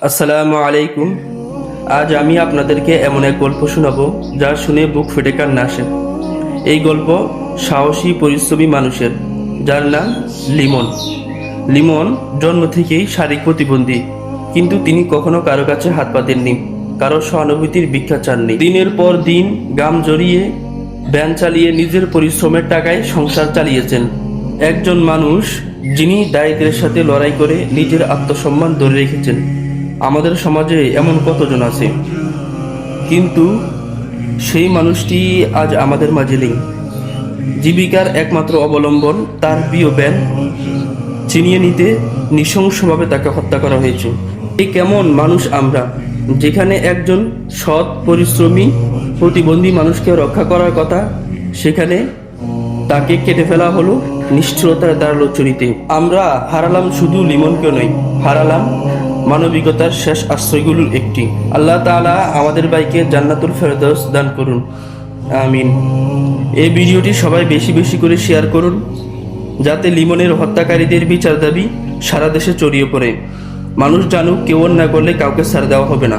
আসসালামু আলাইকুম। আজ আমি আপনাদেরকে এমন এক গল্প শোনাবো যা শুনে বুক ফেটে কান্না আসে। এই গল্প সাহসী, পরিশ্রমী মানুষের, যার নাম লিমন। লিমন জন্ম থেকেই শারীরিক প্রতিবন্ধী, কিন্তু তিনি কখনো কারও কাছে হাত পাতেননি কারও সহানুভূতির ভিক্ষা চাননি। দিনের পর দিন গাম জড়িয়ে, ব্যান চালিয়ে নিজের পরিশ্রমের টাকায় সংসার চালিয়েছেন। একজন মানুষ যিনি দারিদ্রের সাথে লড়াই করে নিজের আত্মসম্মান ধরে রেখেছেন। আমাদের সমাজে এমন কতজন আছে? কিন্তু সেই মানুষটি আজ আমাদের মাঝে নেই। জীবিকার একমাত্র অবলম্বন তার প্রিয় ব্যান চিনিয়ে নিতে নৃশংসভাবে তাকে হত্যা করা হয়েছে। এই কেমন মানুষ আমরা, যেখানে একজন সৎ, পরিশ্রমী, প্রতিবন্ধী মানুষকে রক্ষা করার কথা, সেখানে তাকে কেটে ফেলা হলো নিষ্ঠুরতার দাঁড়াল চরিতে আমরা হারালাম শুধু লিমনকে নয়, হারালাম মানবিকতার শেষ আশ্রয়গুলোর একটি। আল্লাহ তালা আমাদের বাইকে জান্নাতুল ফেরদৌস দান করুন। আমিন। এই ভিডিওটি সবাই বেশি বেশি করে শেয়ার করুন, যাতে লিমনের হত্যাকারীদের বিচার দাবি সারা দেশে ছড়িয়ে পড়ে। মানুষ জানুক, কেউ না করলে কাউকে ছাড় দেওয়া হবে না।